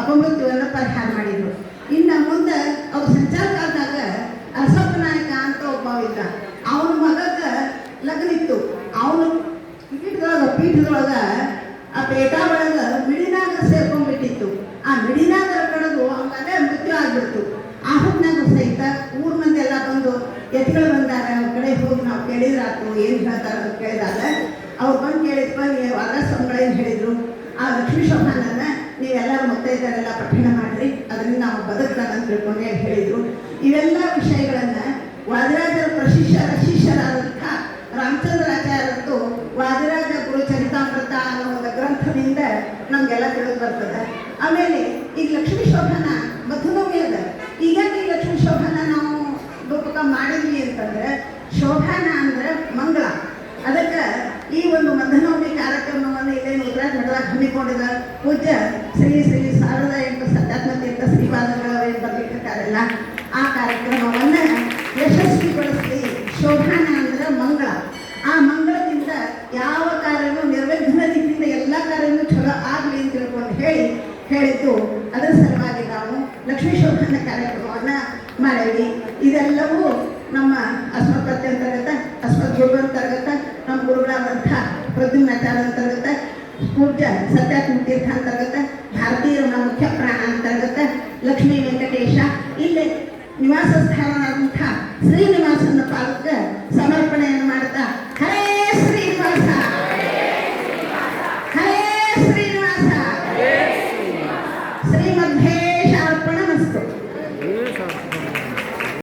ಅಪಮೃತ್ಯುವನ್ನು ಪರಿಹಾರ ಮಾಡಿದ್ರು. ಇನ್ನು ಮುಂದೆ ಅವ್ರ ಸಂಚಾರ ಕಾಲದಾಗ ಅರಸಪ್ಪ ನಾಯಕ ಅಂತ ಒಬ್ಬ ಇದ್ದ. ಅವನ ಮಗಗ ಲಗ್ನ ಇತ್ತು ಅವನು ಪೀಠದೊಳಗ ಪೀಠದೊಳಗ ಆ ಪೇಟ ಒಳಗ ಮಿಡಿನಾಗ ಸೇರ್ಕೊಂಡ್ಬಿಟ್ಟಿತ್ತು. ಆ ಮಿಡಿನಾಗ ಕಡದು ಅವನೇ ಮೃತ್ಯು ಆಗ್ಬಿಡ್ತು. ಆ ಹೊತ್ನಾಗ ಸಹಿತ ಊರ್ ಮಂದಿ ಎಲ್ಲ ಬಂದು ಎತ್ಗಳು ಬಂದಾರ, ಅವ್ರ ಕಡೆ ಹೋಗಿ ನಾವು ಕೇಳಿದ್ರಾತು, ಏನು ಹೇಳ್ತಾರ ಕೇಳಿದಾಗ, ಅವ್ರು ಬಂದು ಕೇಳಿದ್ ಬನ್ನಿ ಅದ ಸಂಗಳೇನು ಹೇಳಿದ್ರು? ಆ ಲಕ್ಷ್ಮೀ ಶೋಭಾನನ್ನ ನೀವೆಲ್ಲರೂ ಮುತ್ತೈದರೆಲ್ಲ ಪಠಣ ಮಾಡ್ರಿ. ಅದರಿಂದ ನಾವು ಬದುಕ್ತಾನ ಅಂತ ತಿಳ್ಕೊಂಡು ಹೇಳಿ ಹೇಳಿದ್ರು. ಇವೆಲ್ಲ ವಿಷಯಗಳನ್ನ ವಾದಿರಾಜರ ಪ್ರಶಿಷ್ಯರ ಶಿಷ್ಯರಾದಂಥ ರಾಮಚಂದ್ರಾಚಾರ್ಯರದ್ದು ವಾದಿರಾಜ ಗುರು ಚರಿತಾಮೃತ ಅನ್ನೋ ಒಂದು ಗ್ರಂಥದಿಂದ ನಮಗೆಲ್ಲ ತಿಳಿದು ಬರ್ತದೆ. ಆಮೇಲೆ ಈಗ ಲಕ್ಷ್ಮೀ ಶೋಭನ ಮಧುನವಮಿ ಅದ. ಈಗ ಈ ಲಕ್ಷ್ಮೀ ಶೋಭನ ನಾವು ರೂಪಕ ಮಾಡಿದ್ವಿ ಅಂತಂದ್ರೆ, ಶೋಭಾನ ಅಂದ್ರೆ ಮಂಗಳ. ಅದಕ್ಕೆ ಈ ಒಂದು ಮಧುನವಮಿ ಕಾರ್ಯಕ್ರಮವನ್ನು ಇಲ್ಲೇ ಉದ್ರಾಜ ಮಠ ಹಮ್ಮಿಕೊಂಡಿದ ಪೂಜ್ಯ ಶ್ರೀ ಶ್ರೀ ಶಾರದಾ ಎಂಟು ಸತ್ಯಾತ್ಮ ತೀರ್ಥ ಶ್ರೀಪಾದಗಳವರೇ ಬರ್ಲಿಕ್ಕಿರ್ತಾರಲ್ಲ ಆ ಕಾರ್ಯಕ್ರಮವನ್ನ ಯಶಸ್ವಿಗೊಳಿಸಿ ಶೋಭಾನ ಅಂದ್ರೆ ಮಂಗಳ. ಆ ಮಂಗಳದಿಂದ ಯಾವ ಕಾರ್ಯನೂ ರೀತಿಯಿಂದ ಎಲ್ಲ ಕಾರ್ಯನೂ ಚಲೋ ಆಗಲಿ ಅಂತ ತಿಳ್ಕೊಂಡು ಹೇಳಿ, ಹೇಳಿದ್ದು ಅದರ ಸಲುವಾಗಿ ನಾವು ಲಕ್ಷ್ಮೀ ಶೋಭಾನ ಕಾರ್ಯಕ್ರಮವನ್ನು ಮಾಡೀವಿ. ಇದೆಲ್ಲವೂ ನಮ್ಮ ಅಸ್ಮತ್ ಅಂತರ್ಗತ ಅಸ್ಮತ್ ಗುರು ಅಂತರ್ಗತ ನಮ್ಮ ಗುರುಗಳಾದಂಥ ಪ್ರದ್ಯುಮ್ನಾಚಾರ ಅಂತರ್ಗತ ಸ್ಫೂರ್ತಿ ಸತ್ಯ ತೀರ್ಥ ಅಂತರ್ಗತ ಭಾರತೀಯ ಮುಖ್ಯ ಪ್ರಾಣ ಅಂತರ್ಗತ ಲಕ್ಷ್ಮೀ ವೆಂಕಟೇಶ. ಇಲ್ಲಿ ನಿವಾಸ ಸ್ಥಾನವಾದಂಥ ಶ್ರೀನಿವಾಸನ ಪಾಲಕ್ಕೆ ಸಮರ್ಪಣೆಯನ್ನು ಮಾಡ್ತಾ, ಹರೇ ಶ್ರೀನಿವಾಸ! ಹರೇ ಶ್ರೀನಿವಾಸ! ಶ್ರೀಮಧ್ಯ